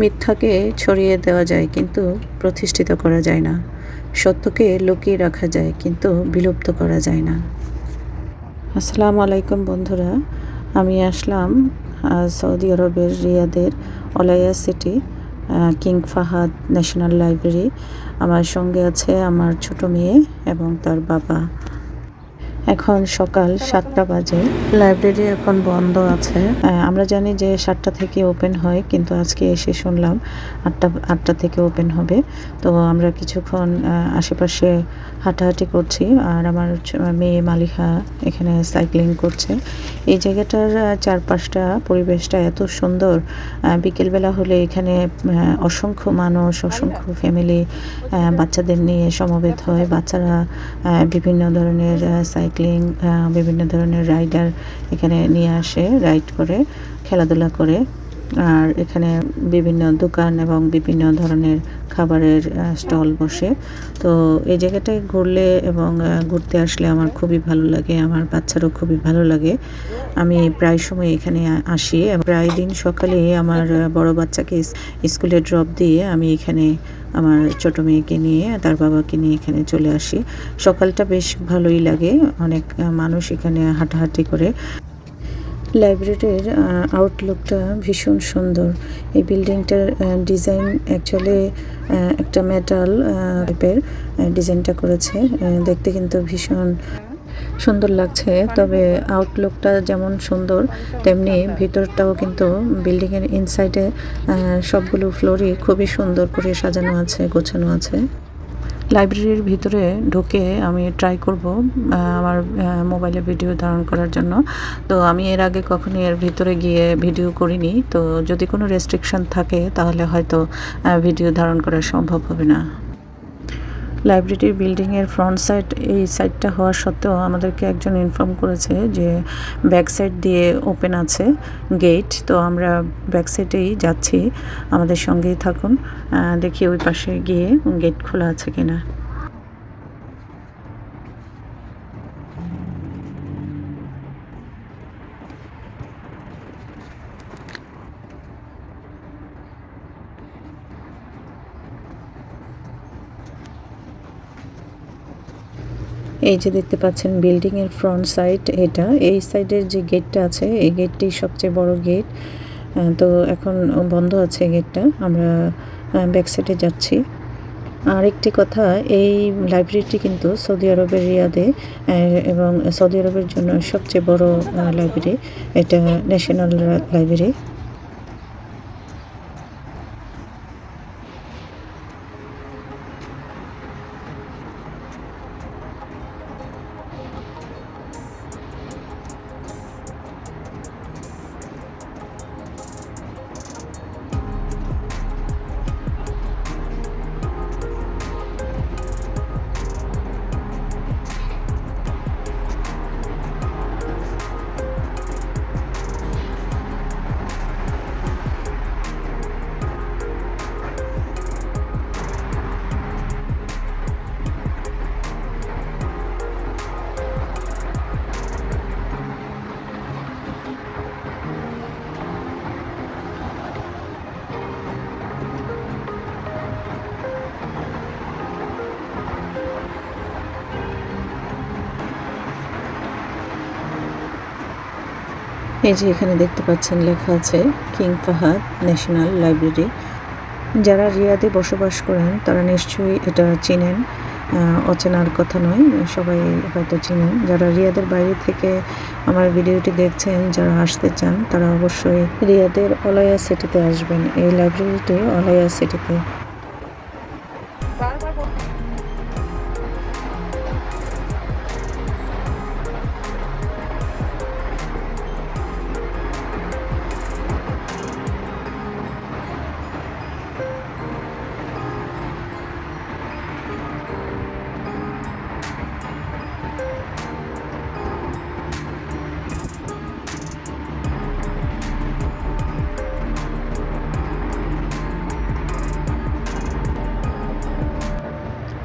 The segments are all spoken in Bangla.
মিথ্যাকে ছড়িয়ে দেওয়া যায় কিন্তু প্রতিষ্ঠিত করা যায় না। সত্যকে লুকিয়ে রাখা যায় কিন্তু বিলুপ্ত করা যায় না। আসসালামু আলাইকুম বন্ধুরা, আমি আসলাম সৌদি আরবের রিয়াদের Olaya city King Fahad National Library. আমার সঙ্গে আছে আমার ছোট মেয়ে এবং তার বাবা। এখন সকাল সাতটা বাজে। লাইব্রেরি এখন বন্ধ আছে। আমরা জানি যে সাতটা থেকে ওপেন হয় কিন্তু আজকে এসে শুনলাম আটটা আটটা থেকে ওপেন হবে। তো আমরা কিছুক্ষণ আশেপাশে হাঁটাহাঁটি করছি আর আমার মেয়ে মালিহা এখানে সাইক্লিং করছে। এই জায়গাটার চারপাশটা পরিবেশটা এত সুন্দর। বিকেলবেলা হলে এখানে অসংখ্য মানুষ অসংখ্য ফ্যামিলি বাচ্চাদের নিয়ে সমবেত হয়। বাচ্চারা বিভিন্ন ধরনের সাইক্লিং বিভিন্ন ধরনের রাইডার এখানে নিয়ে আসে রাইড করে, খেলাধুলা করে। আর এখানে বিভিন্ন দোকান এবং বিভিন্ন ধরনের খাবারের স্টল বসে। তো এই জায়গাটায় ঘুরলে এবং ঘুরতে আসলে আমার খুবই ভালো লাগে, আমার বাচ্চারও খুবই ভালো লাগে। আমি প্রায় সময় এখানে আসি প্রায় দিন সকালে আমার বড় বাচ্চাকে স্কুলে ড্রপ দিয়ে আমি এখানে আমার ছোট মেয়েকে নিয়ে, তার বাবাকে নিয়ে এখানে চলে আসি। সকালটা বেশ ভালোই লাগে। অনেক মানুষ এখানে হাঁটাহাঁটি করে। লাইব্রেরির আউটলুকটা ভীষণ সুন্দর। এই বিল্ডিংটার ডিজাইন অ্যাকচুয়ালি একটা মেটাল টাইপের ডিজাইনটা করেছে। দেখতে কিন্তু ভীষণ সুন্দর লাগছে, তবে আউটলুকটা যেমন সুন্দর, তেমনি ভিতরটাও কিন্তু বিল্ডিংয়ের ইনসাইডে সবগুলো ফ্লোরই খুবই সুন্দর করে সাজানো আছে, গোছানো আছে। লাইব্রেরির ভিতরে ঢুকে আমি ট্রাই করব আমার মোবাইলে ভিডিও ধারণ করার জন্য। তো আমি এর আগে কখনো এর ভিতরে গিয়ে ভিডিও করিনি, তো যদি কোনো রেস্ট্রিকশন থাকে তাহলে হয়তো ভিডিও ধারণ করা সম্ভব হবে না। লাইব্রেরির বিল্ডিংয়ের ফ্রন্ট সাইড এই সাইডটা হওয়া সত্ত্বেও আমাদেরকে একজন ইনফর্ম করেছে যে ব্যাক সাইড দিয়ে ওপেন আছে গেট তো আমরা ব্যাক সাইডেই যাচ্ছি। আমাদের সঙ্গেই থাকুন। দেখি ওই পাশে গিয়ে গেট খোলা আছে কিনা। এই যে দেখতে পাচ্ছেন বিল্ডিং এর ফ্রন্ট সাইড এটা, এই সাইডের যে গেটটা আছে, এই গেটটি সবচেয়ে বড় গেট তো এখন বন্ধ আছে গেটটা আমরা ব্যাক সাইডে যাচ্ছি। আরেকটি কথা, এই লাইব্রেরিটি কিন্তু সৌদি আরবের রিয়াদে এবং সৌদি আরবের জন্য সবচেয়ে বড় লাইব্রেরি এটা ন্যাশনাল লাইব্রেরি এই যে এখানে দেখতে পাচ্ছেন লেখা আছে কিং ফাহাদ ন্যাশনাল লাইব্রেরি। যারা রিয়াদে বসবাস করেন, তারা নিশ্চয়ই এটা চিনেন। অচেনার কথা নয়, সবাই হয়তো চিনেন। যারা রিয়াদের বাইরে থেকে আমার ভিডিওটি দেখছেন, যারা আসতে চান, তারা অবশ্যই রিয়াদের অলায়া সিটিতে আসবেন। এই লাইব্রেরিটি অলয়া সিটিতে।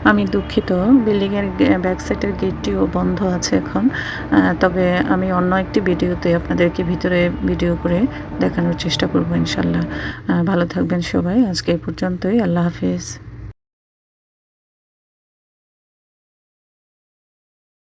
আমি দুঃখিত। বিল্ডিংয়ের ব্যাক সাইডের গেটটিও বন্ধ আছে এখন। তবে আমি অন্য একটি ভিডিওতে আপনাদেরকে ভিতরে ভিডিও করে দেখানোর চেষ্টা করব ইনশাল্লাহ। ভালো থাকবেন সবাই। আজকে এই পর্যন্তই। আল্লাহ হাফিজ।